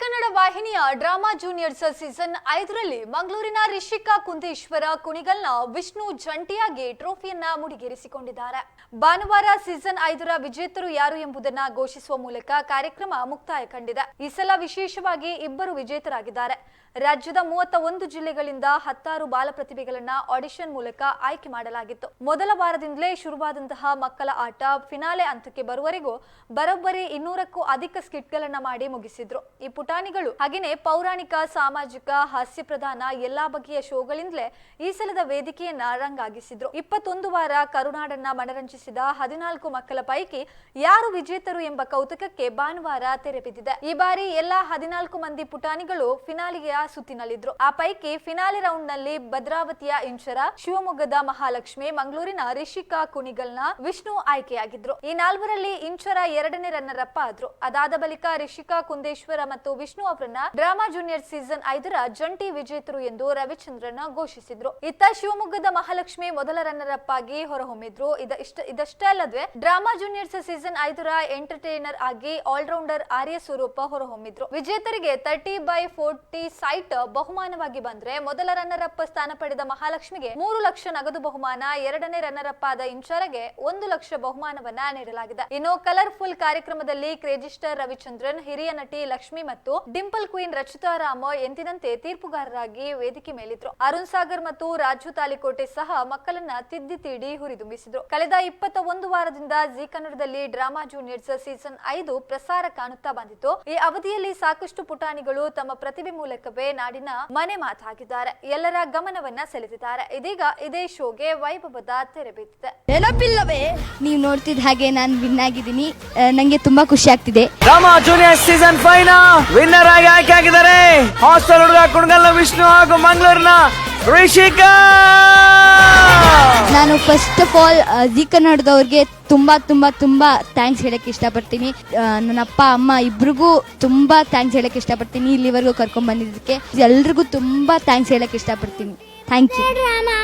ಕನ್ನಡ ವಾಹಿನಿಯ drama juniors season ಐದರಲ್ಲಿ ಮಂಗಳೂರಿನ ರಿಷಿಕಾ ಕುಂದೇಶ್ವರ ಕುಣಿಗಲ್ನ ವಿಷ್ಣು ಜಂಟಿಯಾಗಿ ಟ್ರೋಫಿಯನ್ನ ಮುಡಿಗೇರಿಸಿಕೊಂಡಿದ್ದಾರೆ. ಭಾನುವಾರ ಸೀಸನ್ ಐದರ ವಿಜೇತರು ಯಾರು ಎಂಬುದನ್ನ ಘೋಷಿಸುವ ಮೂಲಕ ಕಾರ್ಯಕ್ರಮ ಮುಕ್ತಾಯ ಕಂಡಿದೆ ಈ ಸಲ ವಿಶೇಷವಾಗಿ ಇಬ್ಬರು ವಿಜೇತರಾಗಿದ್ದಾರೆ. ರಾಜ್ಯದ ಮೂವತ್ತ ಒಂದು ಜಿಲ್ಲೆಗಳಿಂದ ಹತ್ತಾರು ಬಾಲ ಪ್ರತಿಭೆಗಳನ್ನ ಆಡಿಷನ್ ಮೂಲಕ ಆಯ್ಕೆ ಮಾಡಲಾಗಿತ್ತು. ಮೊದಲ ವಾರದಿಂದಲೇ ಶುರುವಾದಂತಹ ಮಕ್ಕಳ ಆಟ ಫಿನಾಲೆ ಹಂತಕ್ಕೆ ಬರುವವರೆಗೂ ಬರೋಬ್ಬರಿ ಇನ್ನೂರಕ್ಕೂ ಅಧಿಕ ಸ್ಕಿಟ್ಗಳನ್ನ ಮಾಡಿ ಮುಗಿಸಿದ್ರು. ಈ ಪುಟಾಣಿಗಳು. ಹಾಗೆಯೇ ಪೌರಾಣಿಕ, ಸಾಮಾಜಿಕ, ಹಾಸ್ಯ ಪ್ರಧಾನ ಎಲ್ಲಾ ಬಗೆಯ ಶೋಗಳಿಂದಲೇ ಈ ಸಲದ ವೇದಿಕೆಯನ್ನ ರಂಗಾಗಿಸಿದ್ರು. ಇಪ್ಪತ್ತೊಂದು ವಾರ ಕರುನಾಡನ್ನ ಮನರಂಜಿಸಿದ ಹದಿನಾಲ್ಕು ಮಕ್ಕಳ ಪೈಕಿ ಯಾರು ವಿಜೇತರು ಎಂಬ ಕೌತುಕಕ್ಕೆ ಭಾನುವಾರ ತೆರೆ ಬಿದ್ದಿದೆ. ಈ ಬಾರಿ ಎಲ್ಲಾ ಹದಿನಾಲ್ಕು ಮಂದಿ ಪುಟಾಣಿಗಳು ಫಿನಾಲಿಯ ಸುತ್ತಿನಲ್ಲಿದ್ರು. ಆ ಪೈಕಿ ಫಿನಾಲೆ ರೌಂಡ್ನಲ್ಲಿ ಭದ್ರಾವತಿಯ ಇಂಚರ, ಶಿವಮೊಗ್ಗದ ಮಹಾಲಕ್ಷ್ಮಿ, ಮಂಗಳೂರಿನ ರಿಷಿಕಾ ಕುಣಿಗಲ್ನ ವಿಷ್ಣು ಆಯ್ಕೆಯಾಗಿದ್ರು. ಈ ನಾಲ್ವರಲ್ಲಿ ಇಂಚರ ಎರಡನೇ ರನ್ನರಪ್ಪ ಆದ್ರು. ಅದಾದ ಬಳಿಕ ರಿಷಿಕಾ ಕುಂದೇಶ್ವರ ಮತ್ತು ವಿಷ್ಣು ಅವರನ್ನ ಡ್ರಾಮಾ ಜೂನಿಯರ್ ಸೀಸನ್ ಐದರ ಜಂಟಿ ವಿಜೇತರು ಎಂದು ರವಿಚಂದ್ರನ್ ಘೋಷಿಸಿದ್ರು. ಇತ್ತ ಶಿವಮೊಗ್ಗದ ಮಹಾಲಕ್ಷ್ಮಿ ಮೊದಲ ರನ್ನರ್ ಅಪ್ ಆಗಿ ಹೊರಹೊಮ್ಮಿದ್ರು. ಇದಷ್ಟೇ ಅಲ್ಲದೆ, ಡ್ರಾಮಾ ಜೂನಿಯರ್ಸ್ ಸೀಸನ್ ಐದರ ಎಂಟರ್ಟೈನರ್ ಆಗಿ ಆಲ್ರೌಂಡರ್ ಆರ್ಯ ಸ್ವರೂಪ ಹೊರಹೊಮ್ಮಿದ್ರು. ವಿಜೇತರಿಗೆ ತರ್ಟಿ ಬೈ ಫೋರ್ಟಿ ಸೈಟ್ ಬಹುಮಾನವಾಗಿ ಬಂದ್ರೆ, ಮೊದಲ ರನ್ನರ್ ಅಪ್ ಸ್ಥಾನ ಪಡೆದ ಮಹಾಲಕ್ಷ್ಮಿಗೆ ಮೂರು ಲಕ್ಷ ನಗದು ಬಹುಮಾನ, ಎರಡನೇ ರನ್ನರ್ ಅಪ್ ಆದ ಇಂಚರಗೆ ಒಂದು ಲಕ್ಷ ಬಹುಮಾನವನ್ನ ನೀಡಲಾಗಿದೆ. ಇನ್ನು ಕಲರ್ಫುಲ್ ಕಾರ್ಯಕ್ರಮದಲ್ಲಿ ಕ್ರೇಜಿಸ್ಟರ್ ರವಿಚಂದ್ರನ್, ಹಿರಿಯ ನಟಿ ಲಕ್ಷ್ಮಿ ಮತ್ತು ಡಿಂಪಲ್ ಕ್ವೀನ್ ರಚಿತಾ ರಾಮ ಎಂದಿನಂತೆ ತೀರ್ಪುಗಾರರಾಗಿ ವೇದಿಕೆ ಮೇಲಿದ್ರು. ಅರುಣ್ ಸಾಗರ್ ಮತ್ತು ರಾಜು ತಾಲಿಕೋಟೆ ಸಹ ಮಕ್ಕಳನ್ನ ತಿದ್ದಿ ತೀಡಿ ಹುರಿದುಂಬಿಸಿದ್ರು. ಕಳೆದ ಇಪ್ಪತ್ತ ಒಂದು ವಾರದಿಂದ ಜಿ ಕನ್ನಡದಲ್ಲಿ ಡ್ರಾಮಾ ಜೂನಿಯರ್ಸ್ ಸೀಸನ್ ಐದು ಪ್ರಸಾರ ಕಾಣುತ್ತಾ ಬಂದಿತ್ತು. ಈ ಅವಧಿಯಲ್ಲಿ ಸಾಕಷ್ಟು ಪುಟಾಣಿಗಳು ತಮ್ಮ ಪ್ರತಿಭೆ ಮೂಲಕವೇ ನಾಡಿನ ಮನೆ ಮಾತಾಗಿದ್ದಾರೆ. ಎಲ್ಲರ ಗಮನವನ್ನ ಸೆಳೆದಿದ್ದಾರೆ. ಇದೀಗ ಇದೇ ಶೋಗೆ ವೈಭವದ ತೆರೆ ಬಿದ್ದಿದೆ ನೆನಪಿಲ್ಲವೇ? ನೀವು ನೋಡ್ತಿದ್ದ ಹಾಗೆ ನಾನು ವಿನ್ ಆಗಿದ್ದೀನಿ. ನನಗೆ ತುಂಬಾ ಖುಷಿ ಆಗ್ತಿದೆ. ಡ್ರಾಮಾ ಜೂನಿಯರ್ ಸೀಸನ್ನ ವಿನ್ನರ್ ಆಗಿ ಆಯ್ಕೆ ಆಗಿದ್ದಾರೆ. ಹಾಸ್ಟೆಲ್ ಹುಡುಗ ಕುಣಗಲ್ನ ವಿಷ್ಣು ಹಾಗೂ ಮಂಗಳೂರಿನ ರಿಷಿಕಾ! ನಾನು ಫಸ್ಟ್ ಆಫ್ ಆಲ್ ಜಿ ಕನ್ನಡದವ್ರಿಗೆ ತುಂಬಾ ತುಂಬಾ ತುಂಬಾ ಥ್ಯಾಂಕ್ಸ್ ಹೇಳಕ್ ಇಷ್ಟಪಡ್ತೀನಿ. ಆ, ನನ್ನ ಅಪ್ಪ ಅಮ್ಮ ಇಬ್ರಿಗೂ ತುಂಬಾ ಥ್ಯಾಂಕ್ಸ್ ಹೇಳಕ್ ಇಷ್ಟಪಡ್ತೀನಿ ಇಲ್ಲಿವರೆಗೂ ಕರ್ಕೊಂಡ್ ಬಂದಿದ್ದಕ್ಕೆ. ಎಲ್ರಿಗೂ ತುಂಬಾ ಥ್ಯಾಂಕ್ಸ್ ಹೇಳಕ್ಕೆ ಇಷ್ಟಪಡ್ತೀನಿ. Thank you drama